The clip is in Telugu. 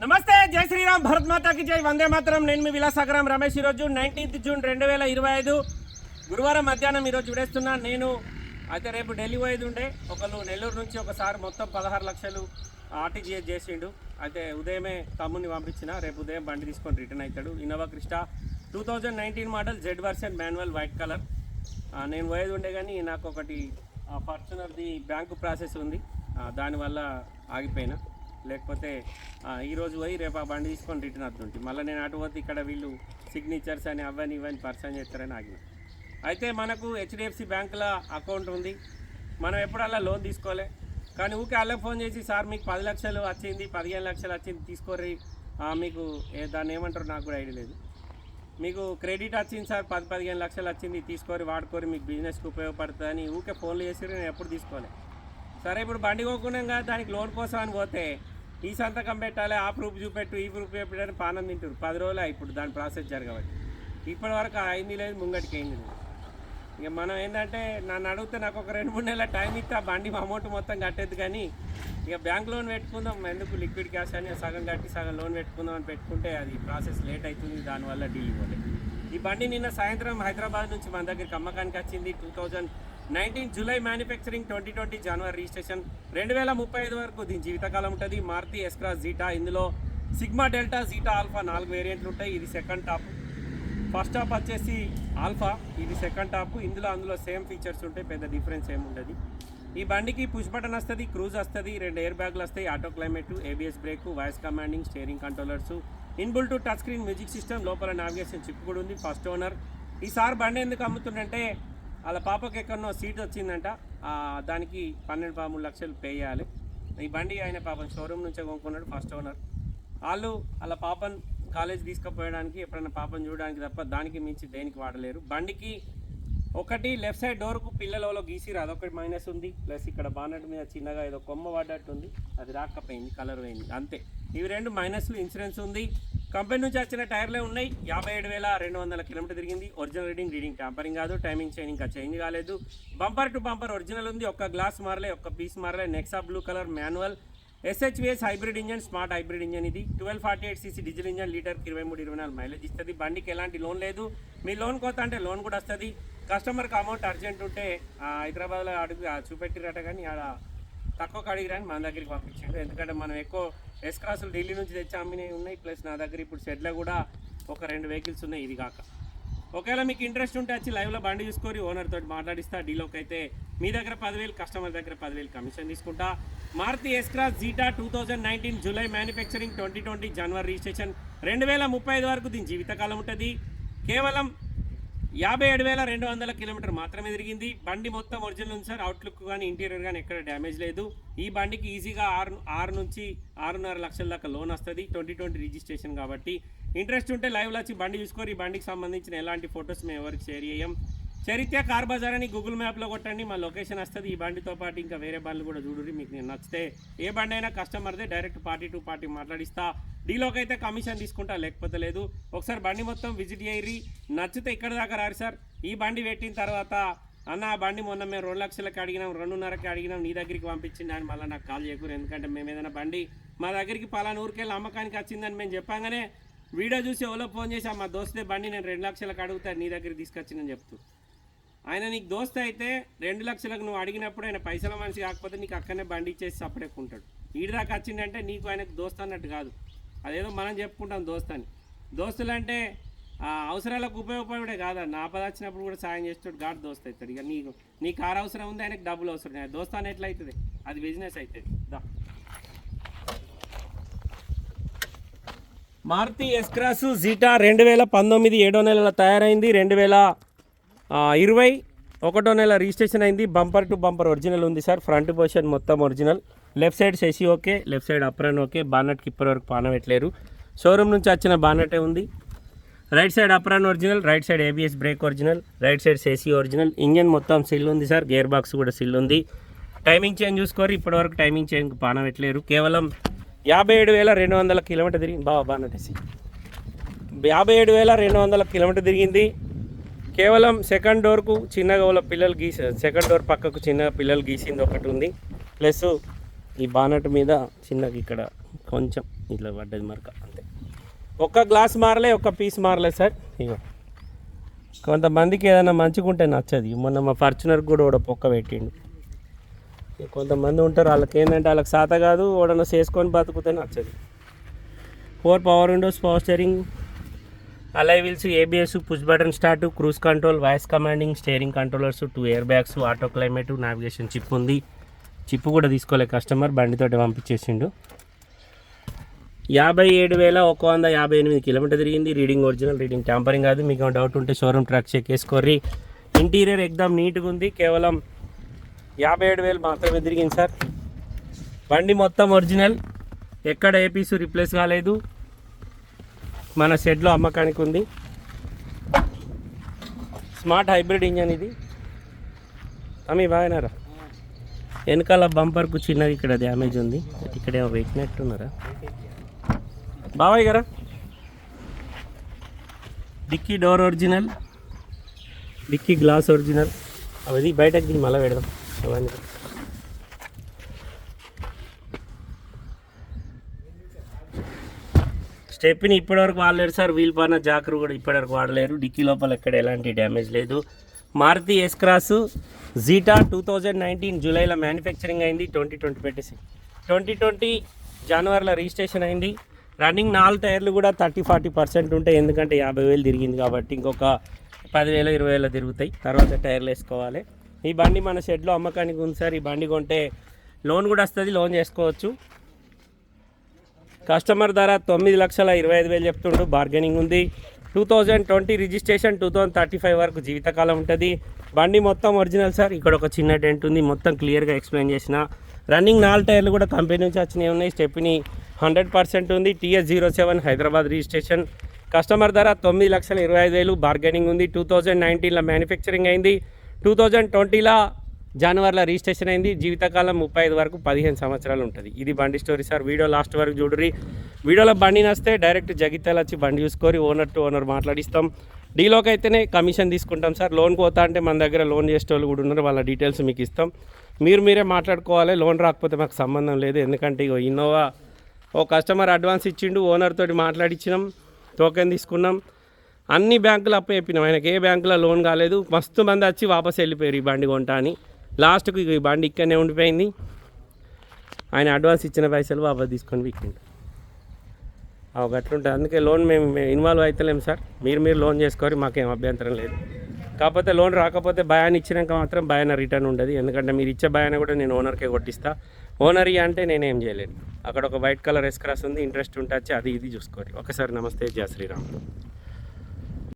నమస్తే జై శ్రీరామ్ భరత్ మాతాకి జై. వందే మాత్రం. నేను మీ విలాసాగరం రమేష్. ఈరోజు నైన్టీన్త్ జూన్ రెండు వేల ఇరవై ఐదు గురువారం మధ్యాహ్నం ఈరోజు విడేస్తున్నా. నేను అయితే రేపు ఢిల్లీ పోయేది ఉండే. ఒకళ్ళు నెల్లూరు నుంచి ఒకసారి మొత్తం పదహారు లక్షలు ఆర్టీజీఎస్ చేసిండు. అయితే ఉదయమే తమ్ముని పంపించిన. రేపు ఉదయం బండి తీసుకొని రిటర్న్ అవుతాడు. Innova Crysta two thousand nineteen model Z version manual white colour. నేను పోయేది ఉండే కానీ నాకు ఒకటి ఫార్చునర్ది బ్యాంకు ప్రాసెస్ ఉంది. దానివల్ల ఆగిపోయినా. లేకపోతే ఈరోజు పోయి రేపు ఆ బండి తీసుకొని రిటర్న్ అవుతుంటే మళ్ళీ నేను అటు పోతే ఇక్కడ వీళ్ళు సిగ్నేచర్స్ అని అవని ఇవన్నీ పర్సన్ చేస్తారని ఆగిన. అయితే మనకు హెచ్డిఎఫ్సి బ్యాంకులో అకౌంట్ ఉంది. మనం ఎప్పుడల్లా లోన్ తీసుకోలే. కానీ ఊకే అలా ఫోన్ చేసి సార్ మీకు పది లక్షలు వచ్చింది పదిహేను లక్షలు వచ్చింది తీసుకోర్రి. మీకు దాన్ని ఏమంటారు నాకు కూడా ఐడియా లేదు. మీకు క్రెడిట్ వచ్చింది సార్ పది పదిహేను లక్షలు వచ్చింది తీసుకోరి వాడుకోరి మీకు బిజినెస్కి ఉపయోగపడుతుంది అని ఊకే ఫోన్లు చేసి నేను ఎప్పుడు తీసుకోలే. సరే ఇప్పుడు బండి కొనుక్కున్నాగా దానికి లోన్ కోసం అని పోతే ఈ సంతకం పెట్టాలి ఆ ప్రూఫ్ చూపెట్టు ఈ ప్రూఫ్ చూపెట్టని పానం తింటారు పది రోజులు ఇప్పుడు దాని ప్రాసెస్ జరగబట్టి. ఇప్పటి వరకు అయింది లేదు ముంగటికి అయింది ఇక మనం ఏంటంటే నన్ను అడిగితే నాకు ఒక రెండు మూడు నెలల టైం ఇస్తే ఆ బండి అమౌంట్ మొత్తం కట్టేది కానీ ఇక బ్యాంక్ లోన్ పెట్టుకుందాం. ఎందుకు లిక్విడ్ క్యాష్ అని సగం కట్టి సగం లోన్ పెట్టుకుందాం అని పెట్టుకుంటే అది ప్రాసెస్ లేట్ అవుతుంది దానివల్ల డీల్ ఇవ్వలేదు. ఈ బండి నిన్న సాయంత్రం హైదరాబాద్ నుంచి మన దగ్గరికి అమ్మకానికి వచ్చింది. Two thousand nineteen July manufacturing twenty twenty జనవరి రిజిస్ట్రేషన్. రెండు వేల ముప్పై ఐదు వరకు దీని జీవితకాలం ఉంటుంది. మారుతి ఎస్క్రా జీటా ఇందులో సిగ్మా డెల్టా జీటా ఆల్ఫా నాలుగు వేరియంట్లు ఉంటాయి. ఇది సెకండ్ టాప్ ఫస్ట్ టాప్ వచ్చేసి ఆల్ఫా ఇది సెకండ్ టాప్ ఇందులో అందులో సేమ్ ఫీచర్స్ ఉంటాయి. పెద్ద డిఫరెన్స్ ఏమి ఉండదు. ఈ బండికి పుష్ బటన్ వస్తుంది క్రూజ్ వస్తుంది రెండు ఎయిర్ బ్యాగ్లు వస్తాయి. Auto climate ABS brake voice commanding steering controllers inbuilt touch screen music system లోపల నావిగేషన్ చిప్ కూడా ఉంది. ఫస్ట్ ఓనర్ ఈసారి బండి ఎందుకు అమ్ముతుందంటే వాళ్ళ పాపకి ఎక్కడనో సీట్ వచ్చిందంట. దానికి పన్నెండు పదమూడు లక్షలు పే చేయాలి. ఈ బండి ఆయన పాపం షోరూమ్ నుంచే కొనుక్కున్నాడు ఫస్ట్ ఓనర్. వాళ్ళు వాళ్ళ పాపను కాలేజ్ తీసుకుపోయడానికి ఎప్పుడైనా పాపను చూడడానికి తప్ప దానికి మించి దేనికి వాడలేరు. బండికి ఒకటి లెఫ్ట్ సైడ్ డోర్కు పిల్లలలో గీసిరు అదొకటి మైనస్ ఉంది. ప్లస్ ఇక్కడ బానట్ మీద చిన్నగా ఏదో కొమ్మ పడ్డట్టు ఉంది అది రాకపోయింది కలర్ పోయింది. అంతే. ఇవి రెండు మైనస్లు ఇన్సూరెన్స్ ఉంది. కంపెనీ నుంచి వచ్చిన టైర్లే ఉన్నాయి. యాభై ఏడు వేల రెండు వందల కిలోమీటర్ తిరిగింది. ఒరిజినల్ రీడింగ్ రీడింగ్ ట్యాంపరింగ్ కాదు. టైమింగ్ చైన్ ఇంకా చేంజ్ కాలేదు. బంపర్ టు బంపర్ ఒరిజినల్ ఉంది. ఒక్క గ్లాస్ మారలే ఒక్క piece మారలే. Nexa blue colour manual SHVS hybrid engine smart hybrid engine ఇది. Twelve forty eight CC diesel engine లీటర్కి ఇరవై మూడు ఇరవై నాలుగు మైలేజ్ ఇస్తుంది. బండికి ఎలాంటి లోన్ లేదు. మీ లోన్ కోత అంటే లోన్ కూడా వస్తుంది. కస్టమర్కి అమౌంట్ అర్జెంట్ ఉంటే హైదరాబాద్లో అడుగు చూపెట్టిరట కానీ ఆడ తక్కువ అడిగిరని మన దగ్గరికి పంపించాడు. ఎందుకంటే మనం ఎక్కువ ఎస్ క్రాసులు ఢిల్లీ నుంచి తెచ్చి అమ్మినవి ఉన్నాయి. ప్లస్ నా దగ్గర ఇప్పుడు షెడ్లో కూడా ఒక రెండు వెహికల్స్ ఉన్నాయి ఇది కాక. ఒకవేళ మీకు ఇంట్రెస్ట్ ఉంటే వచ్చి లైవ్లో బండి చూసుకొని ఓనర్ తోటి మాట్లాడిస్తా. డీలోకి అయితే మీ దగ్గర పదివేలు కస్టమర్ దగ్గర పదివేలు కమిషన్ తీసుకుంటా. Maruti S Cross Zeta two thousand nineteen July manufacturing twenty twenty జనవరి రిజిస్ట్రేషన్ రెండు వేల ముప్పై ఐదు వరకు దీని జీవితకాలం ఉంటుంది. కేవలం యాభై ఏడు వేల రెండు వందల కిలోమీటర్ మాత్రమే తిరిగింది. బండి మొత్తం ఒరిజినల్ ఉంది సార్. అవుట్లుక్ కానీ ఇంటీరియర్ కానీ ఎక్కడ డ్యామేజ్ లేదు. ఈ బండికి ఈజీగా ఆరు ఆరు నుంచి ఆరున్నర లక్షల దాకా లోన్ వస్తుంది. ట్వంటీ ట్వంటీ రిజిస్ట్రేషన్ కాబట్టి ఇంట్రెస్ట్ ఉంటే లైవ్లో వచ్చి బండి చూసుకొని ఈ బండికి సంబంధించిన ఎలాంటి ఫొటోస్ మేము ఎవరికి షేర్ చేయం చరిత్ర కార్ బజార్ అని గూగుల్ మ్యాప్లో కొట్టండి. మా లొకేషన్ వస్తుంది. ఈ బండితో పాటు ఇంకా వేరే బండ్లు కూడా చూడుర్రి. మీకు నేను నచ్చితే ఏ బండి అయినా కస్టమర్దే డైరెక్ట్ పార్టీ టు పార్టీ మాట్లాడిస్తా. డీలోకి అయితే కమిషన్ తీసుకుంటా లేకపోతే లేదు. ఒకసారి బండి మొత్తం విజిట్ చేయరి నచ్చితే ఇక్కడ దాకా రారు సార్? ఈ బండి పెట్టిన తర్వాత అన్న ఆ బండి మొన్న మేము రెండు లక్షలకి అడిగినాం రెండున్నరకి అడిగినాం నీ దగ్గరికి పంపించింది అని మళ్ళీ నాకు కాల్ చేయకూరు ఎందుకంటే మేము ఏదైనా బండి మా దగ్గరికి పలానా ఊరికెళ్ళి అమ్మకానికి వచ్చిందని మేము చెప్పగానే వీడియో చూసి ఎవరో ఫోన్ చేసి మా దోస్తే బండి నేను రెండు లక్షలకు అడుగుతాను నీ దగ్గరికి తీసుకొచ్చిందని చెప్తూ. ఆయన నీకు దోస్త అయితే రెండు లక్షలకు నువ్వు అడిగినప్పుడు ఆయన పైసల మనిషి కాకపోతే నీకు అక్కడనే బండి ఇచ్చేసి సపరేకుంటాడు ఈడి దాకా వచ్చిందంటే నీకు ఆయనకు దోస్త అన్నట్టు కాదు. అదేదో మనం చెప్పుకుంటాం దోస్త అని. దోస్తులు అంటే ఆ, అవసరాలకు ఉపయోగపడే కాదు నా వచ్చినప్పుడు కూడా సాయం చేస్తాడు గాడు దోస్త అవుతాడు. ఇక నీకు నీ కారు అవసరం ఉంది? ఆయనకు డబ్బులు అవసరం దోస్త అని ఎట్లయితుంది అవుతుంది. అది బిజినెస్ అవుతుంది. దా. మారుతి ఎస్క్రాస్ జీటా రెండు వేల పంతొమ్మిది ఏడో నెలలో తయారైంది. రెండు వేల ఇరవై ఒకటో నెల రిజిస్ట్రేషన్ అయింది. బంపర్ టు బంపర్ ఒరిజినల్ ఉంది సార్. ఫ్రంట్ పొజిషన్ మొత్తం original. Left side chassis okay left side apron okay. బానట్కి ఇప్పటి వరకు పాన పెట్టలేరు షోరూమ్ నుంచి వచ్చిన బానటే ఉంది. Right side apron original right side ABS brake original right side chassis original. Engine మొత్తం సిల్ ఉంది సార్. గేర్ బాక్స్ కూడా సిల్ ఉంది. టైమింగ్ చేంజ్ చూసుకోరు. ఇప్పటివరకు టైమింగ్ చేంజ్ పాన పెట్టలేరు కేవలం యాభై ఏడు వేల రెండు వందల కిలోమీటర్ తిరిగి బాగా బానటేసి యాభై ఏడు వేల రెండు వందల కిలోమీటర్ తిరిగింది. కేవలం సెకండ్ డోర్కు చిన్నగా వాళ్ళ పిల్లలు గీసి సెకండ్ డోర్ పక్కకు చిన్న పిల్లలు గీసింది ఒకటి ఉంది. ప్లస్ ఈ బానట్ మీద చిన్నగా ఇక్కడ కొంచెం ఇట్లా పడ్డది మరక అంతే. ఒక్క గ్లాస్ మారలే ఒక్క పీస్ మారలే సార్. ఇగో. కొంతమందికి ఏదైనా మంచిగా ఉంటే నచ్చదు. మొన్న మా ఫార్చునర్ కూడా ఒక పొక్క పెట్టిండు. కొంతమంది ఉంటారు వాళ్ళకి ఏంటంటే వాళ్ళకి సాత కాదు ఓడన చేసుకొని బతుకుతే నచ్చదు. Four power windows power steering alloy wheels ABS push button start cruise control voice commanding steering controllers two air bags auto climate navigation chip ఉంది. చిప్ కూడా తీసుకోలే కస్టమర్ బండితోటి పంపించేసిండు. యాభై ఏడు వేల ఒక వంద యాభై ఎనిమిది కిలోమీటర్ తిరిగింది. రీడింగ్ ఒరిజినల్ రీడింగ్ ట్యాంపరింగ్ కాదు. మీకు డౌట్ ఉంటే షోరూమ్ ట్రాక్ చెక్ చేసుకోర్రి. ఇంటీరియర్ ఎక్దమ్ నీట్గా ఉంది. కేవలం యాభై ఏడు వేలు మాత్రమే తిరిగింది సార్. బండి మొత్తం ఒరిజినల్ ఎక్కడ ఏ పీసు రిప్లేస్ కాలేదు. మన షెడ్లో అమ్మకానికి ఉంది. స్మార్ట్ హైబ్రిడ్ ఇంజన్ ఇది. అమ్మి బాగానారా వెనకాల బంపర్కు చిన్నది ఇక్కడ డ్యామేజ్ ఉంది. ఇక్కడే పెట్టినట్టున్నారా? బాబాయ్ గారా? Dicky door original dicky glass original. అది బయటకు దీన్ని మళ్ళీ పెడదాం. అవన్నీ. స్టెప్ని ఇప్పటివరకు వాడలేరు సార్. వీల్ పైన జాకర్ కూడా ఇప్పటివరకు వాడలేరు. డిక్కీ లోపల ఎక్కడ ఎలాంటి డ్యామేజ్ లేదు. Maruti S Cross Zeta two thousand nineteen జూలైలో మ్యానుఫ్యాక్చరింగ్ అయింది. ట్వంటీ ట్వంటీ పెట్టేసి. ట్వంటీ ట్వంటీ జనవరిలో రిజిస్ట్రేషన్ అయింది. రన్నింగ్ నాలుగు టైర్లు కూడా థర్టీ ఫార్టీ పర్సెంట్ ఉంటాయి ఎందుకంటే యాభై వేలు తిరిగింది కాబట్టి ఇంకొక పదివేలు ఇరవై వేలు తిరుగుతాయి. తర్వాత టైర్లు వేసుకోవాలి. ఈ బండి మన షెడ్లో అమ్మకానికి ఉంది సార్. ఈ బండి కొంటే లోన్ కూడా వస్తుంది. లోన్ చేసుకోవచ్చు. కస్టమర్ ధర తొమ్మిది లక్షల ఇరవై ఐదు వేలు చెప్తుండు. బార్గెనింగ్ ఉంది. Two thousand twenty registration two thousand thirty five వరకు జీవితకాలం ఉంటుంది. బండి మొత్తం ఒరిజినల్ సార్. ఇక్కడ ఒక చిన్న డెంట్ ఉంది. మొత్తం క్లియర్గా ఎక్స్ప్లెయిన్ చేసిన. రన్నింగ్ నాలుగు టైర్లు కూడా కంపెనీ నుంచి వచ్చినవి ఉన్నాయి. స్టెప్ని హండ్రెడ్ పర్సెంట్ ఉంది. TS zero seven Hyderabad registration. Customer ధర తొమ్మిది లక్షల ఇరవై ఐదు వేలు. బార్గెనింగ్ ఉంది. టూ థౌజండ్ నైన్టీన్లో మ్యానుఫ్యాక్చరింగ్ అయింది. టూ థౌజండ్ ట్వంటీలో జనవరిలో రిజిస్ట్రేషన్ అయింది. జీవితకాలం ముప్పై ఐదు వరకు పదిహేను సంవత్సరాలు ఉంటుంది. ఇది బండి స్టోరీ సార్. వీడియో లాస్ట్ వరకు చూడరి వీడియోలో బండి నస్తే డైరెక్ట్ జగిత్యాల వచ్చి బండి చూసుకొని ఓనర్ టు ఓనర్ మాట్లాడిస్తాం. డీలోకి అయితేనే కమిషన్ తీసుకుంటాం సార్. లోన్ పోతా అంటే మన దగ్గర లోన్ చేసే వాళ్ళు కూడా ఉన్నారు. వాళ్ళ డీటెయిల్స్ మీకు ఇస్తాం. మీరు మీరే మాట్లాడుకోవాలి. లోన్ రాకపోతే మాకు సంబంధం లేదు. ఎందుకంటే ఇగో ఇన్నోవా ఓ కస్టమర్ అడ్వాన్స్ ఇచ్చిండు. ఓనర్ తోటి మాట్లాడిచ్చినాం. టోకెన్ తీసుకున్నాం. అన్ని బ్యాంకులు అప్పు చెప్పినాం ఆయనకి ఏ బ్యాంకులో లోన్ కాలేదు. మస్తు మంది వచ్చి వాపస్ వెళ్ళిపోయారు ఈ బండి కొంటా అని లాస్ట్కి ఈ బండి ఇక్కడనే ఉండిపోయింది. ఆయన అడ్వాన్స్ ఇచ్చిన పైసలు వాపస్ తీసుకొని విక్కిండు. అవి అట్లుంటుంది అందుకే లోన్ మేము ఇన్వాల్వ్ అవుతలేము సార్. మీరు మీరు లోన్ చేసుకోరు మాకేం అభ్యంతరం లేదు. కాకపోతే లోన్ రాకపోతే భయాన్ని ఇచ్చినాక మాత్రం భయాన రిటర్న్ ఉండదు. ఎందుకంటే మీరు ఇచ్చే భయాన్ని కూడా నేను ఓనర్కే కొట్టిస్తా. ఓనర్ అంటే నేనేం చేయలేను. అక్కడ ఒక వైట్ కలర్ ఎస్క్రాస్ ఉంది ఇంట్రెస్ట్ ఉంటే అది ఇది చూసుకోండి. ఒకసారి నమస్తే జయ శ్రీరామ్.